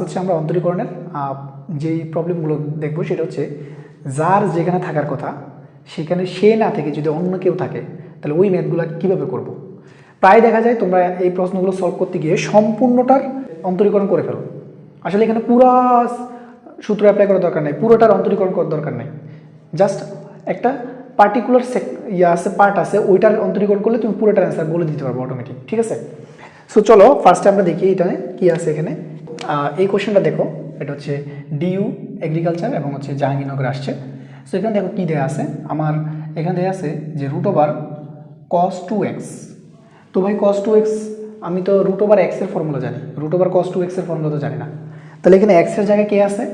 হচ্ছে আমরা অন্তরীকরণের যেই প্রবলেমগুলো দেখব সেটা হচ্ছে যার যেখানে থাকার কথা, সেখানে সে না থেকে যদি অন্য কেউ থাকে, তাহলে ওই ম্যাথগুলো কীভাবে করব। প্রায় দেখা যায় তোমরা এই প্রশ্নগুলো সলভ করতে গিয়ে সম্পূর্ণটার অন্তরীকরণ করে ফেলো। আসলে এখানে পুরো সূত্র অ্যাপ্লাই করার দরকার নেই, পুরোটার অন্তরীকরণ করার দরকার নেই। জাস্ট একটা পার্টিকুলার সেক ইয়ে আছে পার্ট আছে, ওইটার অন্তরীকরণ করলে তুমি পুরোটার অ্যান্সার বলে দিতে পারব অটোমেটিক ঠিক আছে? সো চলো ফার্স্টে আমরা দেখি এখানে কি আছে এখানে। এই কোশ্চেনটা দেখো। এটা হচ্ছে ডিইউ এগ্রিকালচার এবং হচ্ছে জাহাঙ্গীরনগর আসছে। সো এখানে দেখো কী দেওয়া আছে? আমার এখানে দেওয়া আছে যে root over cos two x তো ভাই কস টু এক্স আমি তো রুট ওভার এক্সের ফর্মুলা জানি। রুট ওভার কস টু এক্সের ফর্মুলা তো জানি না। তাহলে এখানে এক্সের জায়গায় কে আছে?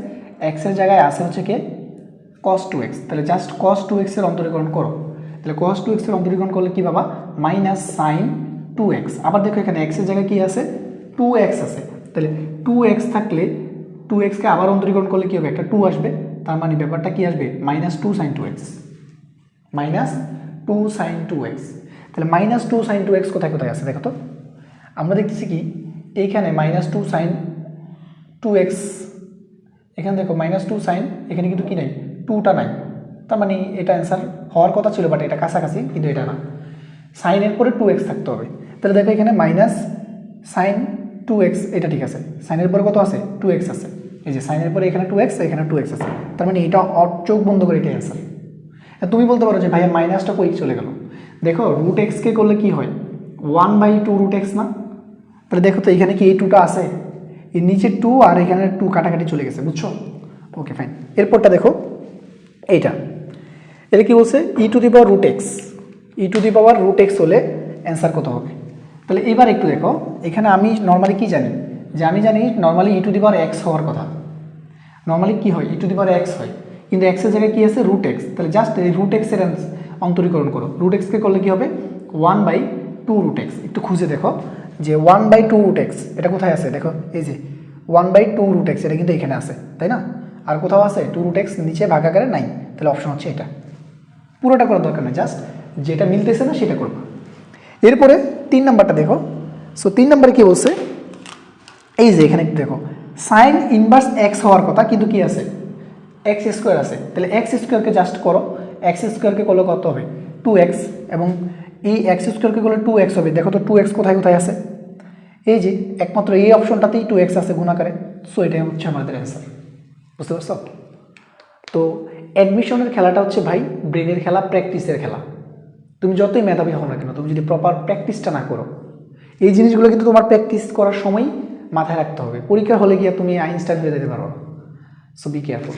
এক্সের জায়গায় আছে হচ্ছে কে? কস টু এক্স তাহলে জাস্ট কস টু এক্সের অন্তরীকরণ করো। তাহলে কস টু এক্সের অন্তরীকরণ করলে কি বাবা মাইনাস সাইন টু এক্স আবার দেখো এখানে এক্সের জায়গায় কী আছে? টু এক্স আছে। তাহলে টু এক্স থাকলে টু এক্সকে আবার অন্তরীকরণ করলে কী হবে? একটা টু আসবে। তার মানে ব্যাপারটা কী আসবে? Minus two sine two x minus two sine two x তাহলে minus two sine two x কোথায় কোথায় আছে দেখো তো? আমরা দেখতেছি কি? এইখানে minus two sine two x এখানে দেখো মাইনাস টু সাইন এখানে কিন্তু কি নাই? টুটা নাই। তার মানে এটা অ্যান্সার হওয়ার কথা ছিল বাট এটা কাছাকাছি, কিন্তু এটা না। সাইনের পরে টু এক্স থাকতে হবে। তাহলে দেখো এখানে মাইনাস সাইন টু এক্স এটা ঠিক আছে। সাইনের পরে কত আছে? টু এক্স আছে। এই যে সাইনের পরে এখানে টু এক্স এখানে টু এক্স আছে। তার মানে এটা চোখ বন্ধ করে এটা অ্যান্সার তুমি বলতে পারো যে ভাইয়া মাইনাসটা কই চলে গেল? দেখো রুট এক্সকে করলে কি হয়? One by two root x না? তাহলে দেখো তো, এখানে কি এই টুটা আছে? এর নিচে টু আর এখানে টু কাটাকাটি চলে গেছে, বুঝছ? ওকে ফাইন এরপরটা দেখো, এইটা। এটা কি বলছে? E to the power root x e to the power root x হলে অ্যান্সার কত হবে? তাহলে এবার একটু দেখো, এখানে আমি নর্মালি কি জানি? যে আমি জানি normally e to the power x হওয়ার কথা। নর্মালি কি হয়? ই টু দি পাওয়ার এক্স হয়। কিন্তু এক্সের জায়গায় কী আছে? রুট এক্স তাহলে জাস্ট এই রুট এক্সের অন্তরীকরণ করো। রুট এক্সকে করলে কি হবে? One by two root x একটু খুঁজে দেখো যে one by two root x এটা কোথায় আছে? দেখো, এই যে one by two root x এটা কিন্তু এখানে আছে, তাই না? আর কোথাও আছে? টু রুট এক্স নিচে ভাগাকারে নাই। তাহলে অপশন হচ্ছে এটা। পুরোটা করার দরকার নেই জাস্ট যেটা মিলতেছে না সেটা করব। এরপরে তিন নাম্বারটা দেখো। সো তিন নাম্বারে কি বলছে? এই যে এখানে দেখো। সাইন ইনভার্স এক্স হওয়ার কথা কিন্তু কি আছে? এক্স স্কোয়ার আছে। তাহলে এক্স স্কোয়ারকে জাস্ট করো। এক্স স্কোয়ারকে করলে কত হবে? টু এক্স এবং এই এক্স স্কোয়ারকে করলে টু এক্স হবে। দেখো তো টু এক্স কোথায় কোথায় আছে? এই যে একমাত্র এই অপশনটাতেই টু এক্স আছে গুণাকারে। সো এটাই হচ্ছে আমাদের অ্যান্সার বুঝতে পারছ? তো অ্যাডমিশনের খেলাটা হচ্ছে ভাই ব্রেনের খেলা প্র্যাকটিসের খেলা। তুমি যতই মেধাবী হও না কেন, তুমি যদি প্রপার প্র্যাকটিসটা না করো, এই জিনিসগুলো কিন্তু তোমার প্র্যাকটিস করার সময় মাথায় রাখতে হবে। পরীক্ষা হলে গিয়ে তুমি আইনস্টাইন হয়ে যেতে পারো। So be careful